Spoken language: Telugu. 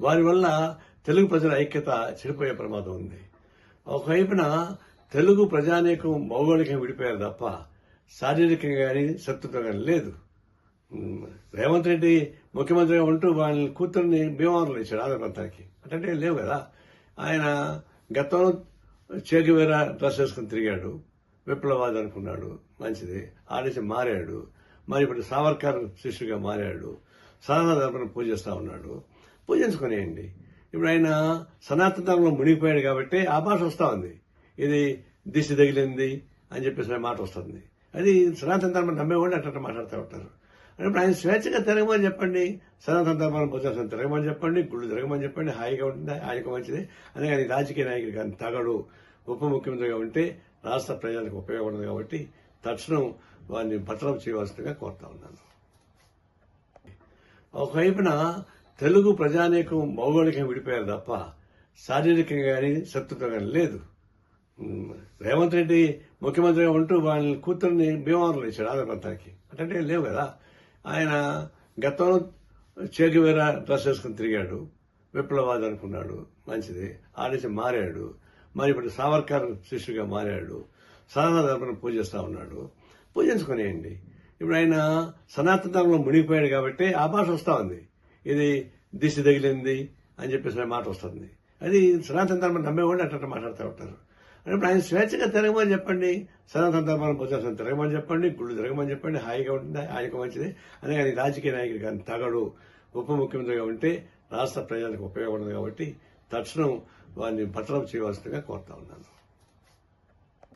వారి వల్ల తెలుగు ప్రజల ఐక్యత చెడిపోయే ప్రమాదం ఉంది. ఒకవైపున తెలుగు ప్రజానీకం భౌగోళికంగా విడిపోయారు తప్ప శారీరకంగా కానీ శత్రుత్వం కానీ లేదు. రేవంత్ రెడ్డి ముఖ్యమంత్రిగా ఉంటూ వాళ్ళ కూతుర్ని భీమవరంలో ఇచ్చాడు ఆంధ్ర ప్రాంతానికి. అంటే లేవు కదా. ఆయన గతంలో చేకివేర డ్రెస్ వేసుకుని తిరిగాడు. విప్లవాది అనుకున్నాడు. మంచిది. ఆడేసి మారాడు. మరి ఇప్పుడు సావర్కర్ శిష్యుగా మారాడు. సాధారణ ధర్మను పూజిస్తా ఉన్నాడు. పూజించుకునేయండి ఇప్పుడు ఆయన సనాతన ధర్మంలో మునిగిపోయాడు కాబట్టి ఆ భాష వస్తూ ఉంది. ఇది దిశ తగిలింది అని చెప్పేసి మాట వస్తుంది. అది సనాతన ధర్మం నమ్మేవాళ్ళు అట్లా మాట్లాడుతూ ఉంటారు. అంటే ఇప్పుడు ఆయన స్వేచ్ఛగా తిరగమని చెప్పండి. సనాతన ధర్మాన్ని భుజాసం తిరగమని చెప్పండి. గుళ్ళు తిరగమని చెప్పండి. హాయిగా ఉంటుంది ఆయనకు మంచిది. అదే కానీ రాజకీయ నాయకుడు కానీ తగడు ఉప ముఖ్యమంత్రిగా ఉంటే రాష్ట్ర ప్రజలకు ఉపయోగపడదు కాబట్టి తక్షణం వారిని బట్టలు చేయవలసిందిగా కోరుతా ఉన్నాను. ఒకవైపున తెలుగు ప్రజానీకం భౌగోళికంగా విడిపోయారు తప్ప శారీరకంగా కానీ శత్రుత్వం కానీ లేదు. రేవంత్ రెడ్డి ముఖ్యమంత్రిగా ఉంటూ వాళ్ళ కూతుర్ని భీమవరంలో ఇచ్చాడు ఆంధ్ర ప్రాంతానికి అంటే లేవు కదా. ఆయన గతంలో చేకివేర డ్రెస్ వేసుకుని తిరిగాడు. విప్లవాది అనుకున్నాడు. మంచిది. ఆ నుంచి మారాడు. మరి ఇప్పుడు సావర్కర్ శిష్యుగా మారాడు. సనాతన ధర్మను పూజిస్తూ ఉన్నాడు. పూజించుకునేయండి. ఇప్పుడు ఆయన సనాతన ధర్మంలో మునిగిపోయాడు కాబట్టి ఆ భాష వస్తూ ఉంది. ఇది దిశ తగిలింది అని చెప్పేసి మాట వస్తుంది. అది సనాతన ధర్మం నమ్మేవాళ్ళు అట్లా మాట్లాడుతూ ఉంటారు. అంటే ఇప్పుడు ఆయన స్వేచ్ఛగా తిరగమని చెప్పండి సనాతన ధర్మాన్ని భుజాసం తిరగమని చెప్పండి గుళ్ళు తిరగమని చెప్పండి హాయిగా ఉంటుంది? ఆయనకు మంచిది. అదే కానీ రాజకీయ నాయకుడు కానీ తగడు ఉప ముఖ్యమంత్రిగా ఉంటే రాష్ట్ర ప్రజలకు ఉపయోగపడదు కాబట్టి తక్షణం వారిని పట్టణం చేయవలసిందిగా కోరుతా ఉన్నాను.